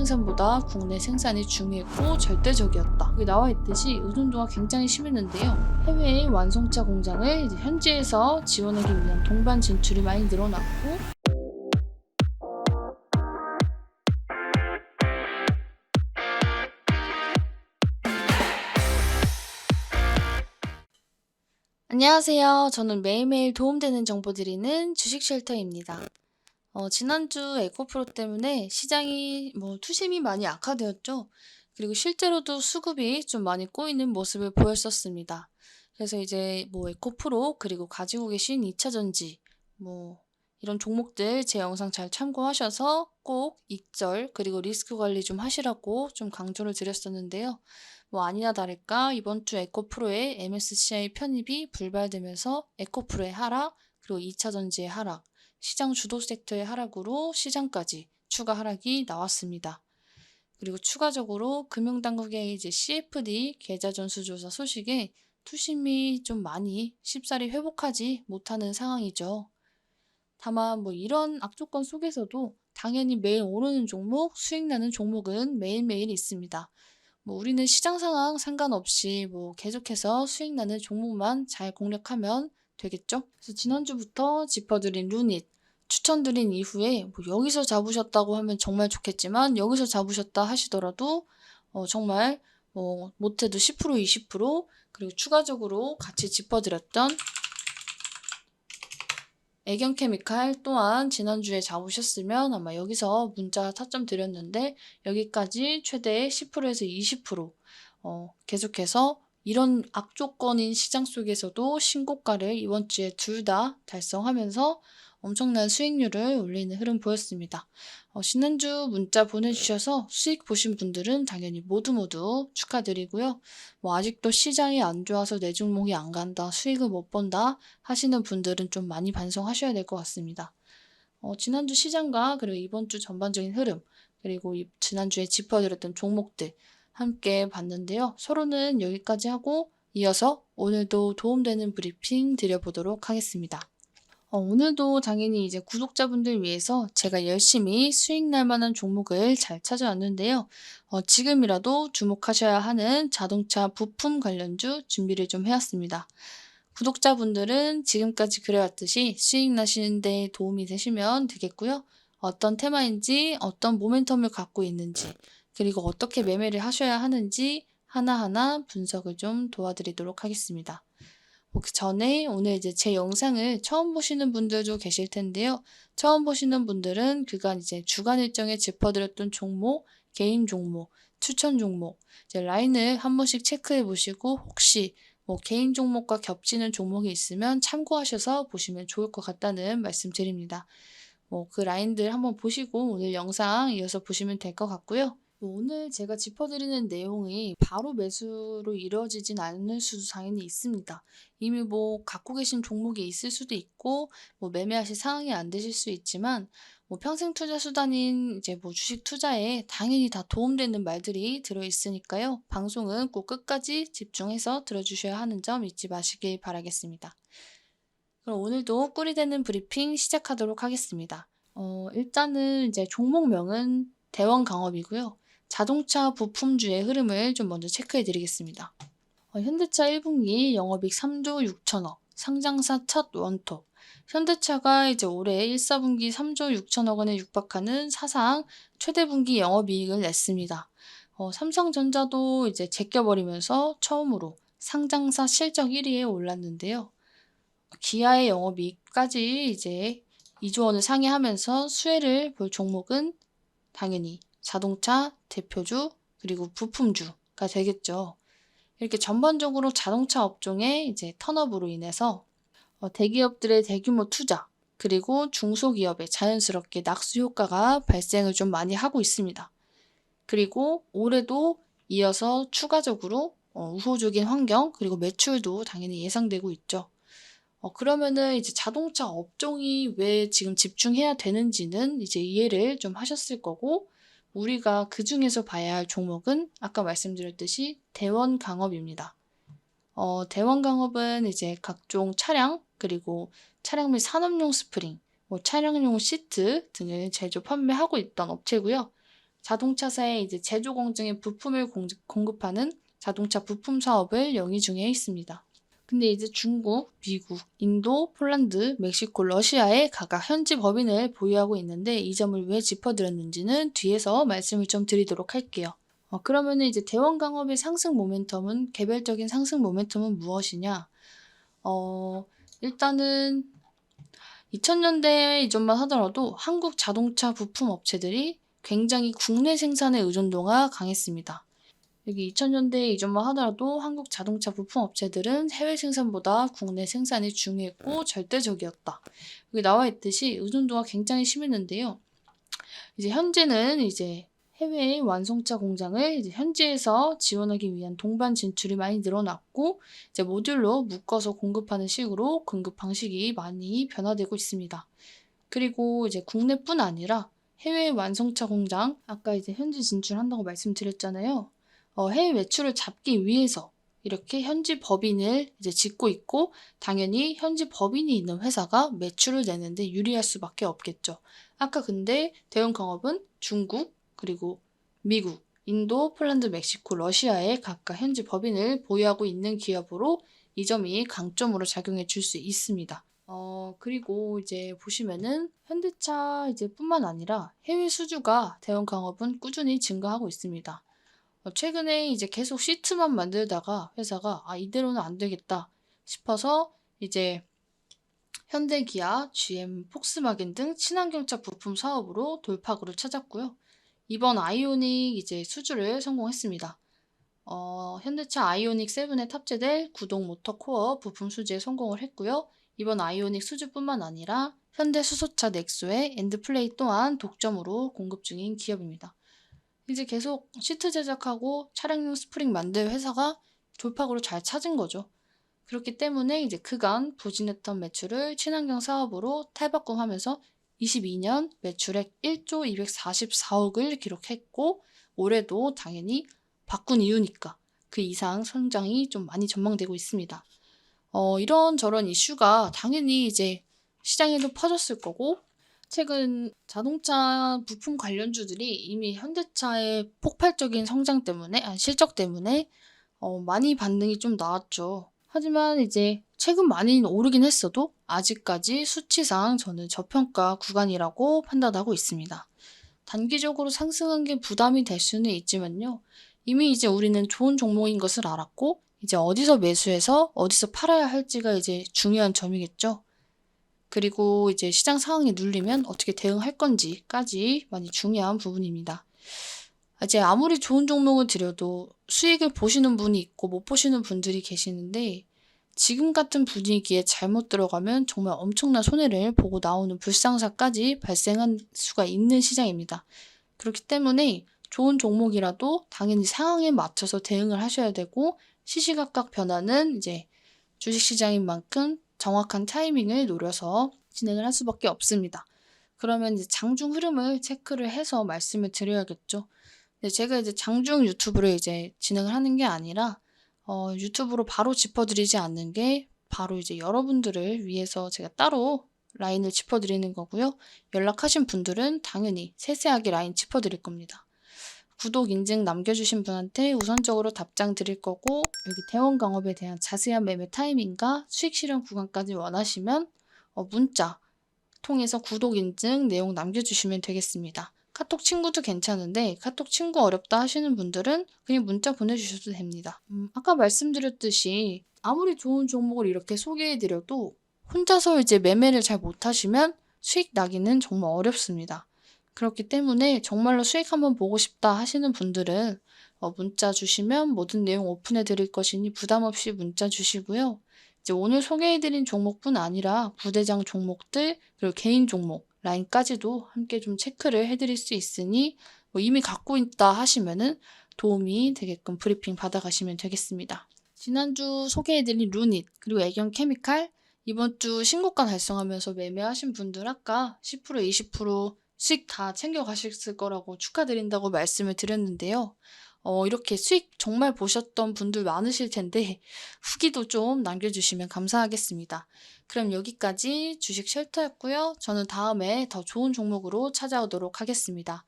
생산보다 국내 생산이 중요했고 절대적이었다. 여기 나와 있듯이 의존도가 굉장히 심했는데요. 해외의 완성차 공장을 현지에서 지원하기 위한 동반 진출이 많이 늘어났고 안녕하세요. 저는 매일매일 도움되는 정보 드리는 주식 쉘터입니다. 어, 지난주 에코프로 때문에 시장이 뭐 투심이 많이 악화되었죠. 그리고 실제로도 수급이 좀 많이 꼬이는 모습을 보였었습니다. 그래서 이제 뭐 에코프로 그리고 가지고 계신 2차 전지 뭐 이런 종목들 제 영상 잘 참고하셔서 꼭 익절 그리고 리스크 관리 좀 하시라고 좀 강조를 드렸었는데요. 뭐 아니나 다를까 이번 주 에코프로의 MSCI 편입이 불발되면서 에코프로의 하락 그리고 2차 전지의 하락 시장 주도 섹터의 하락으로 시장까지 추가 하락이 나왔습니다. 그리고 추가적으로 금융당국의 이제 CFD 계좌 전수 조사 소식에 투심이 좀 많이 쉽사리 회복하지 못하는 상황이죠. 다만 뭐 이런 악조건 속에서도 당연히 매일 오르는 종목, 수익 나는 종목은 매일매일 있습니다. 뭐 우리는 시장 상황 상관없이 뭐 계속해서 수익 나는 종목만 잘 공략하면 되겠죠? 그래서 지난주부터 짚어드린 루닛 추천드린 이후에 뭐 여기서 잡으셨다고 하면 정말 좋겠지만 여기서 잡으셨다 하시더라도 어 정말 뭐 못해도 10% 20% 그리고 추가적으로 같이 짚어드렸던 애견 케미칼 또한 지난주에 잡으셨으면 아마 여기서 문자 타점 드렸는데 여기까지 최대 10%에서 20% 어, 계속해서 이런 악조건인 시장 속에서도 신고가를 이번 주에 둘 다 달성하면서 엄청난 수익률을 올리는 흐름 보였습니다. 어, 지난주 문자 보내주셔서 수익 보신 분들은 당연히 모두 모두 축하드리고요. 뭐 아직도 시장이 안 좋아서 내 종목이 안 간다, 수익을 못 본다 하시는 분들은 좀 많이 반성하셔야 될 것 같습니다. 어, 지난주 시장과 그리고 이번 주 전반적인 흐름 그리고 이, 지난주에 짚어드렸던 종목들 함께 봤는데요. 서로는 여기까지 하고 이어서 오늘도 도움되는 브리핑 드려보도록 하겠습니다. 어, 오늘도 당연히 이제 구독자분들 위해서 제가 열심히 수익 날 만한 종목을 잘 찾아왔는데요. 어, 지금이라도 주목하셔야 하는 자동차 부품 관련주 준비를 좀 해왔습니다. 구독자분들은 지금까지 그래왔듯이 수익 나시는데 도움이 되시면 되겠고요. 어떤 테마인지, 어떤 모멘텀을 갖고 있는지, 그리고 어떻게 매매를 하셔야 하는지 하나하나 분석을 좀 도와드리도록 하겠습니다. 그 전에 오늘 이제 제 영상을 처음 보시는 분들도 계실 텐데요. 처음 보시는 분들은 그간 이제 주간 일정에 짚어드렸던 종목, 개인 종목, 추천 종목, 이제 라인을 한 번씩 체크해 보시고 혹시 뭐 개인 종목과 겹치는 종목이 있으면 참고하셔서 보시면 좋을 것 같다는 말씀 드립니다. 뭐 그 라인들 한번 보시고 오늘 영상 이어서 보시면 될 것 같고요. 뭐 오늘 제가 짚어드리는 내용이 바로 매수로 이루어지진 않을 수도 당연히 있습니다. 이미 뭐 갖고 계신 종목이 있을 수도 있고 뭐 매매하실 상황이 안 되실 수 있지만 뭐 평생 투자 수단인 이제 뭐 주식 투자에 당연히 다 도움되는 말들이 들어 있으니까요. 방송은 꼭 끝까지 집중해서 들어주셔야 하는 점 잊지 마시길 바라겠습니다. 그럼 오늘도 꿀이 되는 브리핑 시작하도록 하겠습니다. 어, 일단은 이제 종목명은 대원 강업이고요. 자동차 부품주의 흐름을 좀 먼저 체크해 드리겠습니다. 어, 현대차 1분기 영업이익 3조 6천억, 상장사 첫 원톱. 현대차가 이제 올해 1, 4분기 3조 6천억 원에 육박하는 사상 최대 분기 영업이익을 냈습니다. 어, 삼성전자도 이제 제껴버리면서 처음으로 상장사 실적 1위에 올랐는데요. 기아의 영업이익까지 이제 2조 원을 상회하면서 수혜를 볼 종목은 당연히 자동차 대표주 그리고 부품주가 되겠죠. 이렇게 전반적으로 자동차 업종의 이제 턴업으로 인해서 어, 대기업들의 대규모 투자 그리고 중소기업의 자연스럽게 낙수 효과가 발생을 좀 많이 하고 있습니다. 그리고 올해도 이어서 추가적으로 어, 우호적인 환경 그리고 매출도 당연히 예상되고 있죠. 어, 그러면은 이제 자동차 업종이 왜 지금 집중해야 되는지는 이제 이해를 좀 하셨을 거고 우리가 그 중에서 봐야 할 종목은 아까 말씀드렸듯이 대원 강업입니다. 어, 대원 강업은 이제 각종 차량 그리고 차량 및 산업용 스프링, 뭐 차량용 시트 등을 제조 판매하고 있던 업체고요. 자동차사의 이제 제조 공정의 부품을 공- 공급하는 자동차 부품 사업을 영위 중에 있습니다. 근데 이제 중국, 미국, 인도, 폴란드, 멕시코, 러시아에 각각 현지 법인을 보유하고 있는데 이 점을 왜 짚어드렸는지는 뒤에서 말씀을 좀 드리도록 할게요. 어, 그러면은 이제 대원 강업의 상승 모멘텀은 개별적인 상승 모멘텀은 무엇이냐? 어, 일단은 2000년대 이전만 하더라도 한국 자동차 부품 업체들이 굉장히 국내 생산의 의존도가 강했습니다. 여기 2000년대 이전만 하더라도 한국 자동차 부품 업체들은 해외 생산보다 국내 생산이 중요했고 절대적이었다. 여기 나와 있듯이 의존도가 굉장히 심했는데요. 이제 현재는 이제 해외의 완성차 공장을 이제 현지에서 지원하기 위한 동반 진출이 많이 늘어났고 이제 모듈로 묶어서 공급하는 식으로 공급 방식이 많이 변화되고 있습니다. 그리고 이제 국내뿐 아니라 해외 완성차 공장 아까 이제 현지 진출한다고 말씀드렸잖아요. 어, 해외 매출을 잡기 위해서 이렇게 현지 법인을 이제 짓고 있고 당연히 현지 법인이 있는 회사가 매출을 내는데 유리할 수밖에 없겠죠. 아까 근데 대형 강업은 중국 그리고 미국, 인도, 폴란드, 멕시코, 러시아에 각각 현지 법인을 보유하고 있는 기업으로 이 점이 강점으로 작용해 줄 수 있습니다. 어, 그리고 이제 보시면은 현대차 이제 뿐만 아니라 해외 수주가 대형 강업은 꾸준히 증가하고 있습니다. 어, 최근에 이제 계속 시트만 만들다가 회사가 아, 이대로는 안 되겠다 싶어서 이제 현대, 기아, GM, 폭스바겐 등 친환경차 부품 사업으로 돌파구를 찾았고요. 이번 아이오닉 이제 수주를 성공했습니다. 어, 현대차 아이오닉 7에 탑재될 구동 모터 코어 부품 수주에 성공을 했고요. 이번 아이오닉 수주뿐만 아니라 현대 수소차 넥소의 엔드플레이 또한 독점으로 공급 중인 기업입니다. 이제 계속 시트 제작하고 차량용 스프링 만들 회사가 돌파구를 잘 찾은 거죠. 그렇기 때문에 이제 그간 부진했던 매출을 친환경 사업으로 탈바꿈하면서 22년 매출액 1조 244억을 기록했고 올해도 당연히 바꾼 이유니까 그 이상 성장이 좀 많이 전망되고 있습니다. 어, 이런 저런 이슈가 당연히 이제 시장에도 퍼졌을 거고 최근 자동차 부품 관련주들이 이미 현대차의 폭발적인 성장 때문에 아, 실적 때문에 어, 많이 반등이 좀 나왔죠. 하지만 이제 최근 많이 오르긴 했어도 아직까지 수치상 저는 저평가 구간이라고 판단하고 있습니다. 단기적으로 상승한 게 부담이 될 수는 있지만요. 이미 이제 우리는 좋은 종목인 것을 알았고 이제 어디서 매수해서 어디서 팔아야 할지가 이제 중요한 점이겠죠. 그리고 이제 시장 상황이 눌리면 어떻게 대응할 건지까지 많이 중요한 부분입니다. 이제 아무리 좋은 종목을 들여도 수익을 보시는 분이 있고 못 보시는 분들이 계시는데 지금 같은 분위기에 잘못 들어가면 정말 엄청난 손해를 보고 나오는 불상사까지 발생할 수가 있는 시장입니다. 그렇기 때문에 좋은 종목이라도 당연히 상황에 맞춰서 대응을 하셔야 되고 시시각각 변하는 이제 주식시장인 만큼 정확한 타이밍을 노려서 진행을 할 수밖에 없습니다. 그러면 이제 장중 흐름을 체크를 해서 말씀을 드려야겠죠. 근데 제가 이제 장중 유튜브를 이제 진행을 하는 게 아니라 어, 유튜브로 바로 짚어드리지 않는 게 바로 이제 여러분들을 위해서 제가 따로 라인을 짚어드리는 거고요. 연락하신 분들은 당연히 세세하게 라인 짚어드릴 겁니다. 구독 인증 남겨주신 분한테 우선적으로 답장 드릴 거고 여기 대원 강업에 대한 자세한 매매 타이밍과 수익 실현 구간까지 원하시면 어, 문자 통해서 구독 인증 내용 남겨주시면 되겠습니다. 카톡 친구도 괜찮은데 카톡 친구 어렵다 하시는 분들은 그냥 문자 보내주셔도 됩니다. 음, 아까 말씀드렸듯이 아무리 좋은 종목을 이렇게 소개해드려도 혼자서 이제 매매를 잘 못하시면 수익 나기는 정말 어렵습니다. 그렇기 때문에 정말로 수익 한번 보고 싶다 하시는 분들은 어, 문자 주시면 모든 내용 오픈해 드릴 것이니 부담 없이 문자 주시고요. 이제 오늘 소개해 드린 종목뿐 아니라 부대장 종목들 그리고 개인 종목 라인까지도 함께 좀 체크를 해 드릴 수 있으니 뭐 이미 갖고 있다 하시면은 도움이 되게끔 브리핑 받아가시면 되겠습니다. 지난주 소개해드린 루닛 그리고 애경 케미칼 이번 주 신고가 달성하면서 매매하신 분들 아까 10% 20% 수익 다 챙겨 가셨을 거라고 축하드린다고 말씀을 드렸는데요. 어, 이렇게 수익 정말 보셨던 분들 많으실 텐데 후기도 좀 남겨주시면 감사하겠습니다. 그럼 여기까지 주식 쉘터였고요. 저는 다음에 더 좋은 종목으로 찾아오도록 하겠습니다.